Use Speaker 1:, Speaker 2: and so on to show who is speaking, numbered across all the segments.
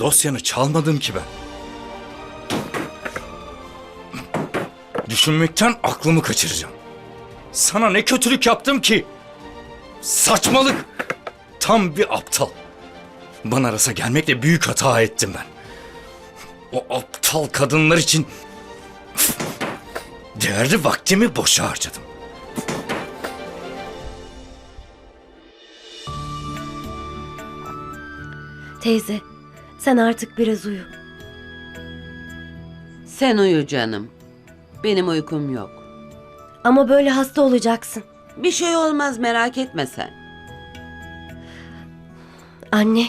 Speaker 1: dosyanı çalmadım ki ben. Düşünmekten aklımı kaçıracağım. Sana ne kötülük yaptım ki? Saçmalık. Tam bir aptal. Bana arasa gelmekle büyük hata ettim ben. O aptal kadınlar için değerli vaktimi boşa harcadım.
Speaker 2: Teyze, sen artık biraz uyu.
Speaker 3: Sen uyu canım. Benim uykum yok.
Speaker 2: Ama böyle hasta olacaksın.
Speaker 3: Bir şey olmaz merak etme sen.
Speaker 2: Anne,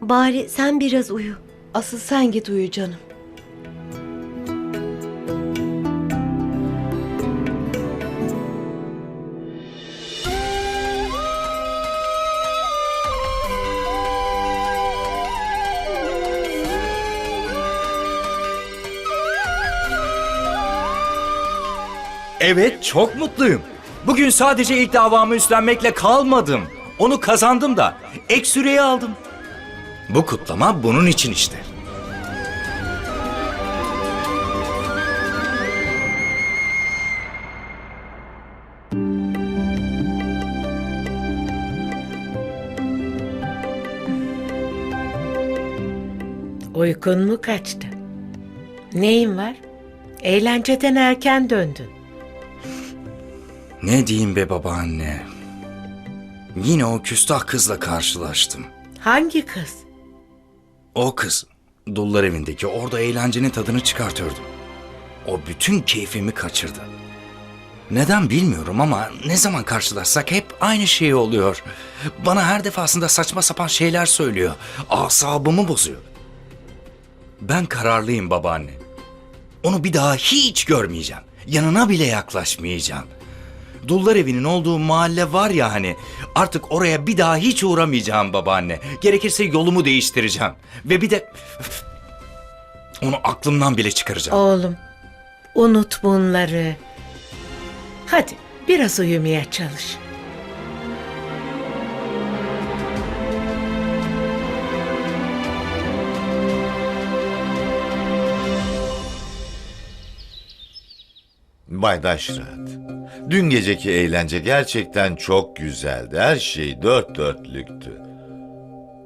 Speaker 2: bari sen biraz uyu.
Speaker 4: Asıl sen git uyu canım.
Speaker 1: Evet, çok mutluyum. Bugün sadece ilk davamı üstlenmekle kalmadım. Onu kazandım da ek süreyi aldım. Bu kutlama bunun için işte.
Speaker 5: Uykun mu kaçtı? Neyin var? Eğlenceden erken döndün.
Speaker 1: Ne diyeyim be babaanne? Yine o küstah kızla karşılaştım.
Speaker 5: Hangi kız?
Speaker 1: O kız, dullar evindeki orada eğlencenin tadını çıkartıyordu. O bütün keyfimi kaçırdı. Neden bilmiyorum ama ne zaman karşılaşsak hep aynı şey oluyor. Bana her defasında saçma sapan şeyler söylüyor. Asabımı bozuyor. Ben kararlıyım babaanne. Onu bir daha hiç görmeyeceğim. Yanına bile yaklaşmayacağım. Dullar evinin olduğu mahalle var ya hani. Artık oraya bir daha hiç uğramayacağım babaanne. Gerekirse yolumu değiştireceğim. Ve bir de... Onu aklımdan bile çıkaracağım.
Speaker 5: Oğlum, unut bunları. Hadi biraz uyumaya çalış.
Speaker 6: Bay Daşrat, dün geceki eğlence gerçekten çok güzeldi. Her şey dört dörtlüktü.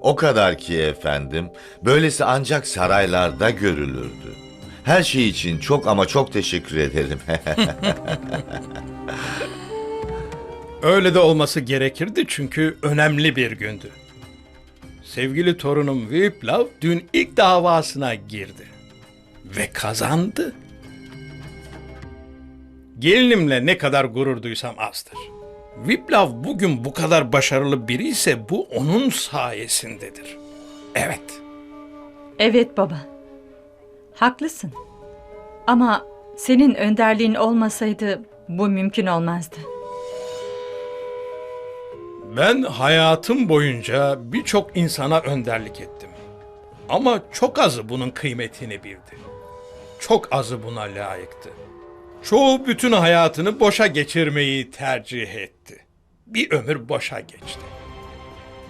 Speaker 6: O kadar ki efendim, böylesi ancak saraylarda görülürdü. Her şey için çok ama çok teşekkür ederim.
Speaker 7: Öyle de olması gerekirdi çünkü önemli bir gündü. Sevgili torunum Viplav dün ilk davasına girdi. Ve kazandı. Gelinimle ne kadar gurur duysam azdır. Viplav bugün bu kadar başarılı biri ise bu onun sayesindedir. Evet.
Speaker 8: Evet baba. Haklısın. Ama senin önderliğin olmasaydı bu mümkün olmazdı.
Speaker 7: Ben hayatım boyunca birçok insana önderlik ettim. Ama çok azı bunun kıymetini bildi. Çok azı buna layıktı. Çoğu bütün hayatını boşa geçirmeyi tercih etti. Bir ömür boşa geçti.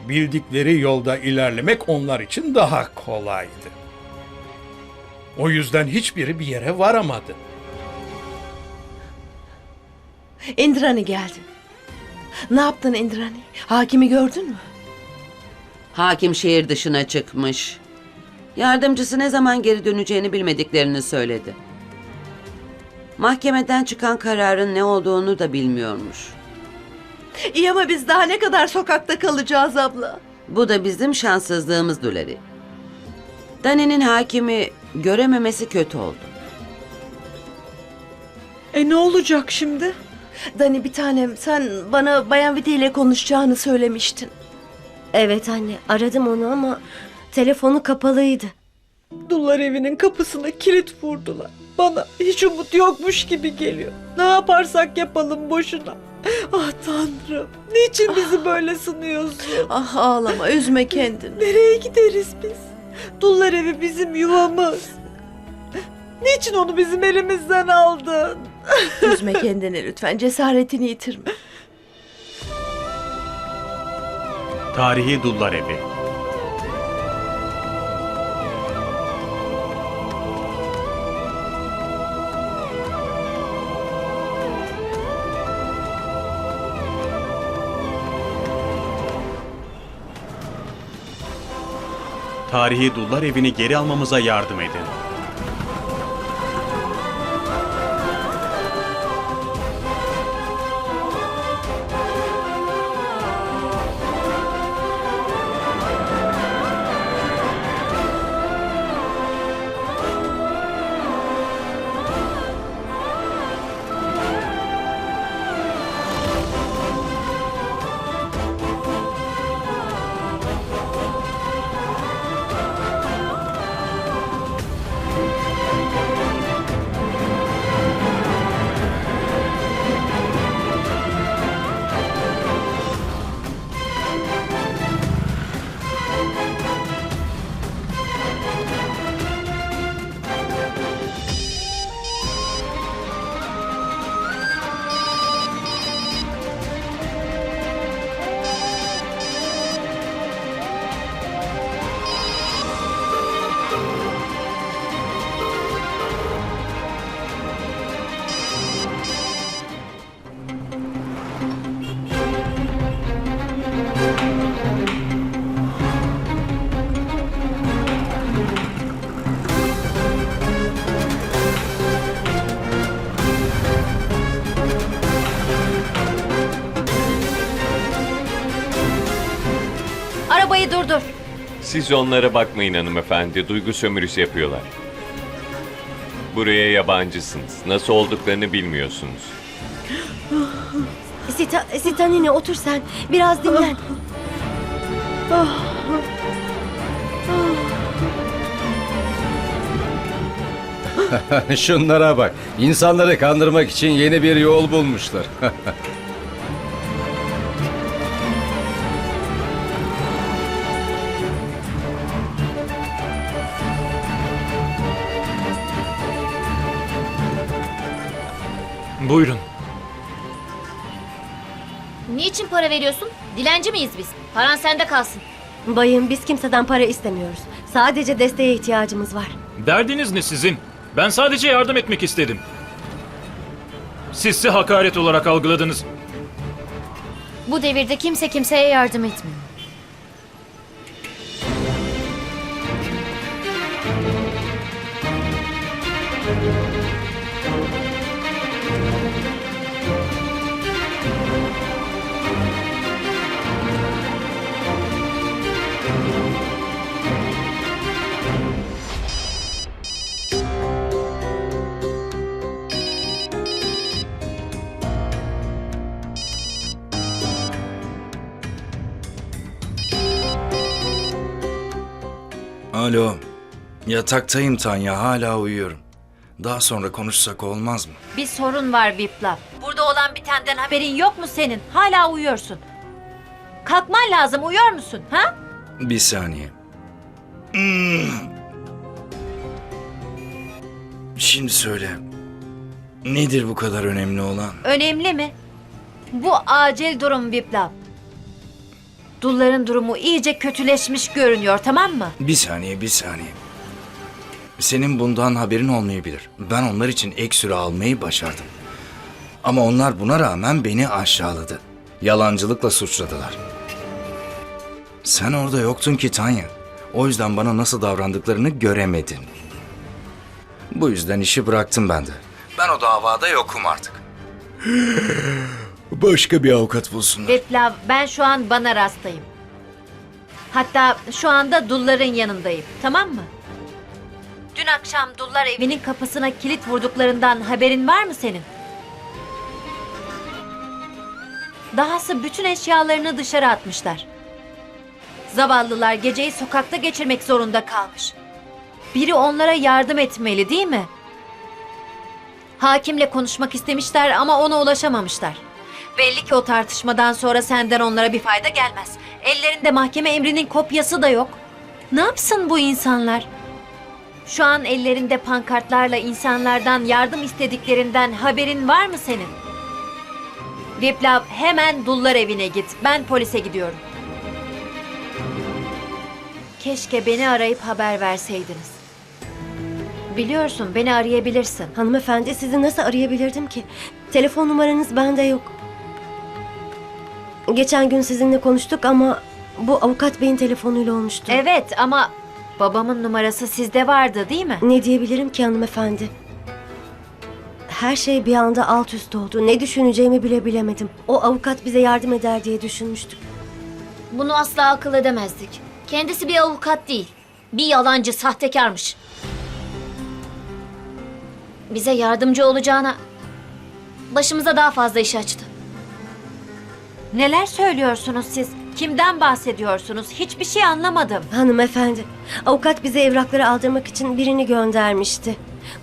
Speaker 7: Bildikleri yolda ilerlemek onlar için daha kolaydı. O yüzden hiçbiri bir yere varamadı.
Speaker 4: Indrani geldi. Ne yaptın Indrani? Hakimi gördün mü?
Speaker 3: Hakim şehir dışına çıkmış. Yardımcısı ne zaman geri döneceğini bilmediklerini söyledi. Mahkemeden çıkan kararın ne olduğunu da bilmiyormuş.
Speaker 4: İyi ama biz daha ne kadar sokakta kalacağız abla?
Speaker 3: Bu da bizim şanssızlığımız Duleri. Dani'nin hakimi görememesi kötü oldu.
Speaker 4: E ne olacak şimdi? Dani bir tanem sen bana Bayan Viti ile konuşacağını söylemiştin.
Speaker 2: Evet anne, aradım onu ama telefonu kapalıydı.
Speaker 9: Dullar evinin kapısına kilit vurdular. Bana hiç umut yokmuş gibi geliyor. Ne yaparsak yapalım boşuna. Ah tanrım. Niçin bizi böyle sınıyorsun?
Speaker 4: Ah ağlama üzme kendini.
Speaker 9: Nereye gideriz biz? Dullar evi bizim yuvamız. Niçin onu bizim elimizden aldın?
Speaker 4: üzme kendini lütfen cesaretini yitirme.
Speaker 10: Tarihi Dullar Evi tarihi dullar evini geri almamıza yardım edin.
Speaker 11: Siz onlara bakmayın hanımefendi. Duygu sömürüsü yapıyorlar. Buraya yabancısınız. Nasıl olduklarını bilmiyorsunuz.
Speaker 2: Sita, Sitanine otur sen. Biraz dinlen.
Speaker 1: Şunlara bak. İnsanları kandırmak için yeni bir yol bulmuşlar.
Speaker 12: Buyurun.
Speaker 2: Niçin para veriyorsun? Dilenci miyiz biz? Paran sende kalsın. Bayım biz kimseden para istemiyoruz. Sadece desteğe ihtiyacımız var.
Speaker 12: Derdiniz ne sizin? Ben sadece yardım etmek istedim. Sizse hakaret olarak algıladınız.
Speaker 2: Bu devirde kimse kimseye yardım etmiyor.
Speaker 1: Alo. Yataktayım Tanya. Hala uyuyorum. Daha sonra konuşsak olmaz mı?
Speaker 2: Bir sorun var Viplav. Burada olan bitenden haberin yok mu senin? Hala uyuyorsun. Kalkman lazım. Uyuyor musun? Ha?
Speaker 1: Bir saniye. Hmm. Şimdi söyle. Nedir bu kadar önemli olan?
Speaker 2: Önemli mi? Bu acil durum Viplav. Dulların durumu iyice kötüleşmiş görünüyor tamam mı?
Speaker 1: Bir saniye, bir saniye. Senin bundan haberin olmayabilir. Ben onlar için ek süre almayı başardım. Ama onlar buna rağmen beni aşağıladı. Yalancılıkla suçladılar. Sen orada yoktun ki Tanya. O yüzden bana nasıl davrandıklarını göremedin. Bu yüzden işi bıraktım ben de. Ben o davada yokum artık. Başka bir avukat bulsunlar.
Speaker 2: Viplav ben şu an bana rastayım. Hatta şu anda dulların yanındayım tamam mı? Dün akşam dullar evinin kapısına kilit vurduklarından haberin var mı senin? Dahası bütün eşyalarını dışarı atmışlar. Zavallılar geceyi sokakta geçirmek zorunda kalmış. Biri onlara yardım etmeli değil mi? Hakimle konuşmak istemişler ama ona ulaşamamışlar. Belli ki o tartışmadan sonra senden onlara bir fayda gelmez. Ellerinde mahkeme emrinin kopyası da yok. Ne yapsın bu insanlar? Şu an ellerinde pankartlarla insanlardan yardım istediklerinden haberin var mı senin? Viplav hemen dullar evine git. Ben polise gidiyorum. Keşke beni arayıp haber verseydiniz. Biliyorsun beni arayabilirsin.
Speaker 13: Hanımefendi sizi nasıl arayabilirdim ki? Telefon numaranız bende yok. Geçen gün sizinle konuştuk ama bu avukat beyin telefonuyla olmuştu.
Speaker 2: Evet ama Babamın numarası sizde vardı değil mi?
Speaker 13: Ne diyebilirim ki hanımefendi? Her şey bir anda alt üst oldu. Ne düşüneceğimi bile bilemedim. O avukat bize yardım eder diye düşünmüştük.
Speaker 14: Bunu asla akıl edemezdik. Kendisi bir avukat değil. Bir yalancı, sahtekarmış. Bize yardımcı olacağına başımıza daha fazla iş açtı.
Speaker 2: Neler söylüyorsunuz siz? Kimden bahsediyorsunuz? Hiçbir şey anlamadım.
Speaker 13: Hanımefendi, avukat bize evrakları aldırmak için birini göndermişti.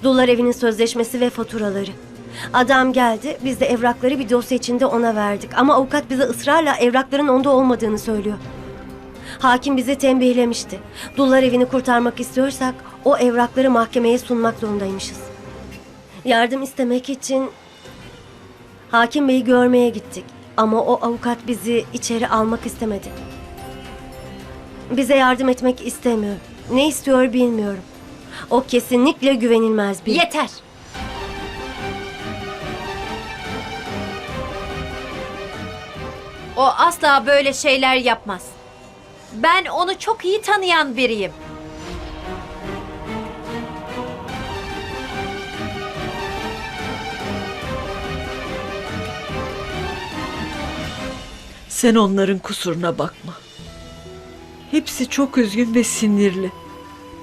Speaker 13: Dullar evinin sözleşmesi ve faturaları. Adam geldi, biz de evrakları bir dosya içinde ona verdik. Ama avukat bize ısrarla evrakların onda olmadığını söylüyor. Hakim bizi tembihlemişti. Dullar evini kurtarmak istiyorsak o evrakları mahkemeye sunmak zorundaymışız. Yardım istemek için hakim beyi görmeye gittik. Ama o avukat bizi içeri almak istemedi. Bize yardım etmek istemiyor. Ne istiyor bilmiyorum. O kesinlikle güvenilmez biri.
Speaker 2: Yeter. O asla böyle şeyler yapmaz. Ben onu çok iyi tanıyan biriyim.
Speaker 9: Sen onların kusuruna bakma. Hepsi çok üzgün ve sinirli.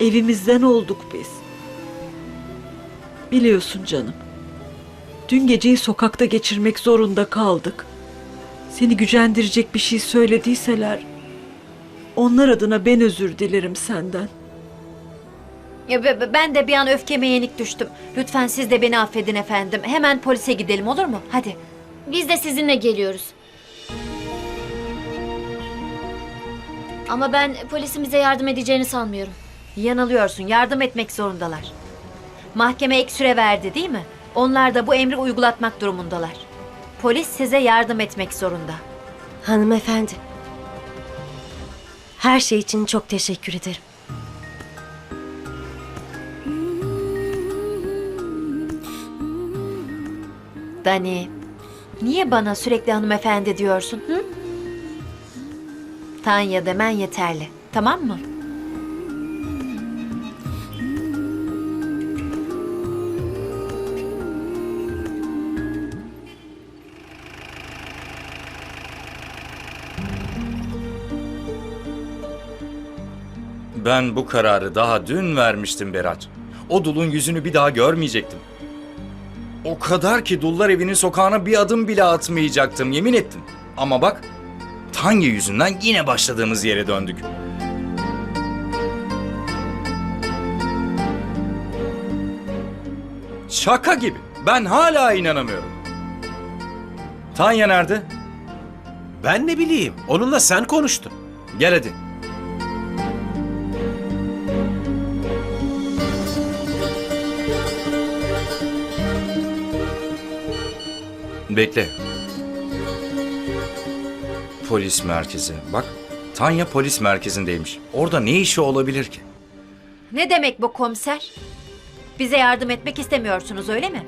Speaker 9: Evimizden olduk biz. Biliyorsun canım. Dün geceyi sokakta geçirmek zorunda kaldık. Seni gücendirecek bir şey söylediyseler onlar adına ben özür dilerim senden.
Speaker 2: Ya be- be- Ben de bir an öfkeme yenik düştüm. Lütfen siz de beni affedin efendim. Hemen polise gidelim olur mu? Hadi.
Speaker 14: Biz de sizinle geliyoruz. Ama ben polisin bize yardım edeceğini sanmıyorum.
Speaker 2: Yanılıyorsun. Yardım etmek zorundalar. Mahkeme ek süre verdi değil mi? Onlar da bu emri uygulatmak durumundalar. Polis size yardım etmek zorunda.
Speaker 13: Hanımefendi. Her şey için çok teşekkür ederim.
Speaker 2: Dani, niye bana sürekli hanımefendi diyorsun? Hı? Tanya demen yeterli. Tamam mı?
Speaker 1: Ben bu kararı daha dün vermiştim Berat. O dulun yüzünü bir daha görmeyecektim. O kadar ki dullar evinin sokağına bir adım bile atmayacaktım yemin ettim. Ama bak Tanya yüzünden yine başladığımız yere döndük. Şaka gibi. Ben hala inanamıyorum. Tanya nerede?
Speaker 12: Ben ne bileyim. Onunla sen konuştun.
Speaker 1: Gel hadi. Bekle. Polis merkezi. Bak, Tanya polis merkezindeymiş. Orada ne işi olabilir ki?
Speaker 2: Ne demek bu komiser? Bize yardım etmek istemiyorsunuz öyle mi?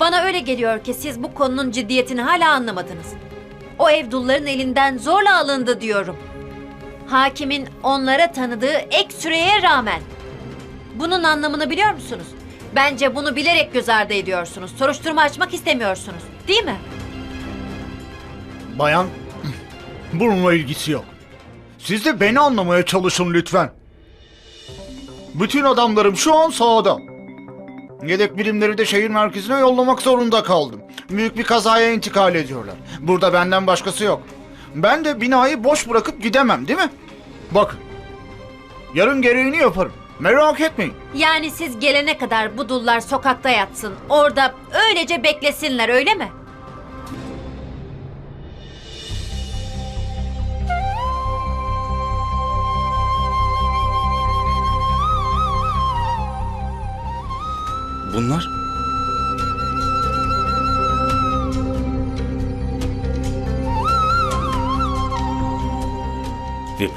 Speaker 2: Bana öyle geliyor ki siz bu konunun ciddiyetini hala anlamadınız. O ev dulların elinden zorla alındı diyorum. Hakimin onlara tanıdığı ek süreye rağmen. Bunun anlamını biliyor musunuz? Bence bunu bilerek göz ardı ediyorsunuz. Soruşturma açmak istemiyorsunuz. Değil mi?
Speaker 15: Bayan, bununla ilgisi yok. Siz de beni anlamaya çalışın lütfen. Bütün adamlarım şu an sahada. Yedek birimleri de şehir merkezine yollamak zorunda kaldım. Büyük bir kazaya intikal ediyorlar. Burada benden başkası yok. Ben de binayı boş bırakıp gidemem değil mi? Bakın. Yarın gereğini yaparım. Merak etmeyin.
Speaker 2: Yani siz gelene kadar bu dullar sokakta yatsın. Orada öylece beklesinler öyle mi?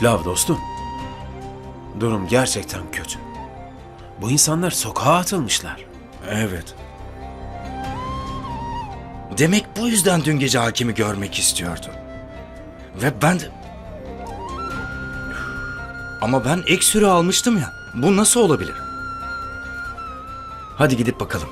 Speaker 12: Viplav dostum. Durum gerçekten kötü. Bu insanlar sokağa atılmışlar.
Speaker 1: Evet. Demek bu yüzden dün gece hakimi görmek istiyordu. Ve ben de... Ama ben ek süre almıştım ya. Bu nasıl olabilir? Hadi gidip bakalım.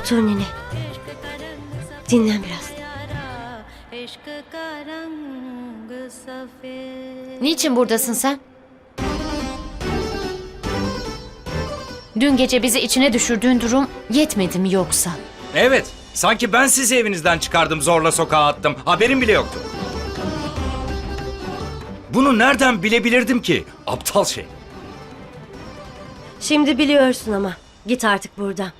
Speaker 13: Otur nene. Dinlen biraz.
Speaker 14: Niçin buradasın sen? Dün gece bizi içine düşürdüğün durum yetmedi mi yoksa?
Speaker 1: Evet. Sanki ben sizi evinizden çıkardım zorla sokağa attım. Haberim bile yoktu. Bunu nereden bilebilirdim ki? Aptal şey.
Speaker 13: Şimdi biliyorsun ama. Git artık buradan.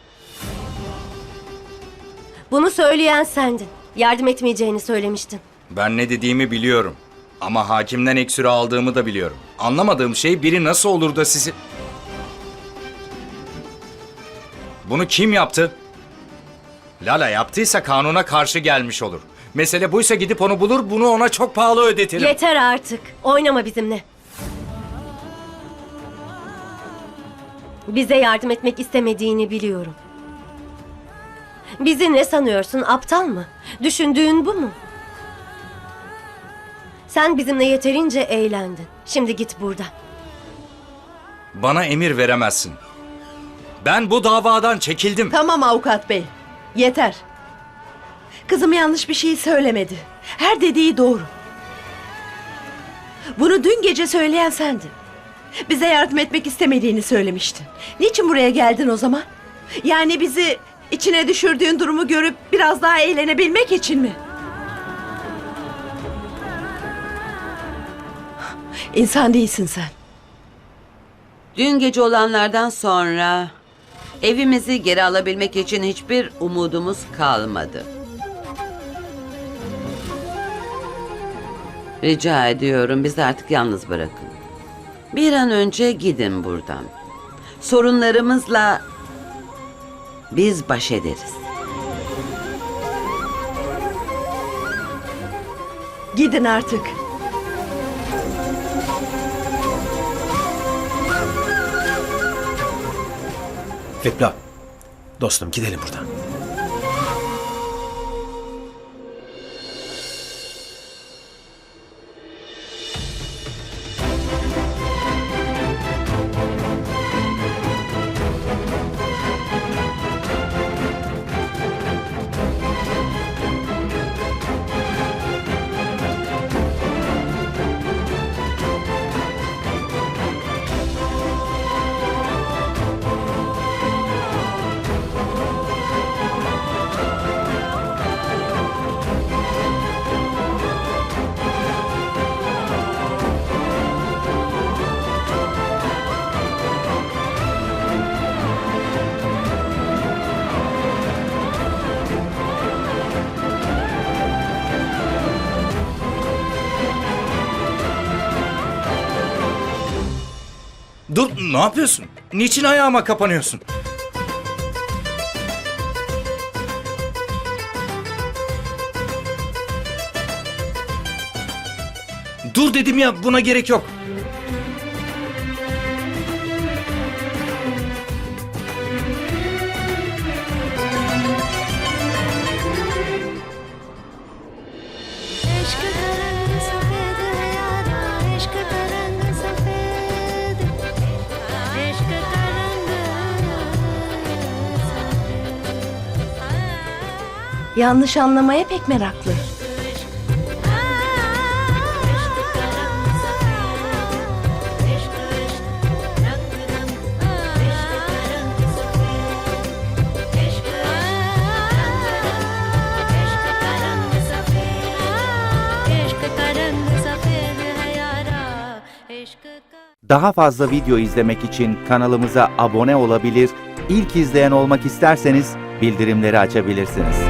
Speaker 13: Bunu söyleyen sendin. Yardım etmeyeceğini söylemiştin.
Speaker 1: Ben ne dediğimi biliyorum. Ama hakimden ek süre aldığımı da biliyorum. Anlamadığım şey biri nasıl olur da sizi... Bunu kim yaptı? Lala yaptıysa kanuna karşı gelmiş olur. Mesele buysa gidip onu bulur, bunu ona çok pahalı ödetirim.
Speaker 13: Yeter artık. Oynama bizimle. Bize yardım etmek istemediğini biliyorum. Bizi ne sanıyorsun? Aptal mı? Düşündüğün bu mu? Sen bizimle yeterince eğlendin. Şimdi git buradan.
Speaker 1: Bana emir veremezsin. Ben bu davadan çekildim.
Speaker 4: Tamam avukat bey. Yeter. Kızım yanlış bir şey söylemedi. Her dediği doğru. Bunu dün gece söyleyen sendin. Bize yardım etmek istemediğini söylemiştin. Niçin buraya geldin o zaman? Yani bizi içine düşürdüğün durumu görüp biraz daha eğlenebilmek için mi? İnsan değilsin sen.
Speaker 3: Dün gece olanlardan sonra evimizi geri alabilmek için hiçbir umudumuz kalmadı. Rica ediyorum bizi artık yalnız bırakın. Bir an önce gidin buradan. Sorunlarımızla biz baş ederiz.
Speaker 4: Gidin artık.
Speaker 16: Viplav, dostum gidelim buradan.
Speaker 1: Dur, ne yapıyorsun? Niçin ayağıma kapanıyorsun? Dur dedim ya, buna gerek yok.
Speaker 4: Yanlış anlamaya pek meraklı.
Speaker 17: Daha fazla video izlemek için kanalımıza abone olabilir, ilk izleyen olmak isterseniz bildirimleri açabilirsiniz.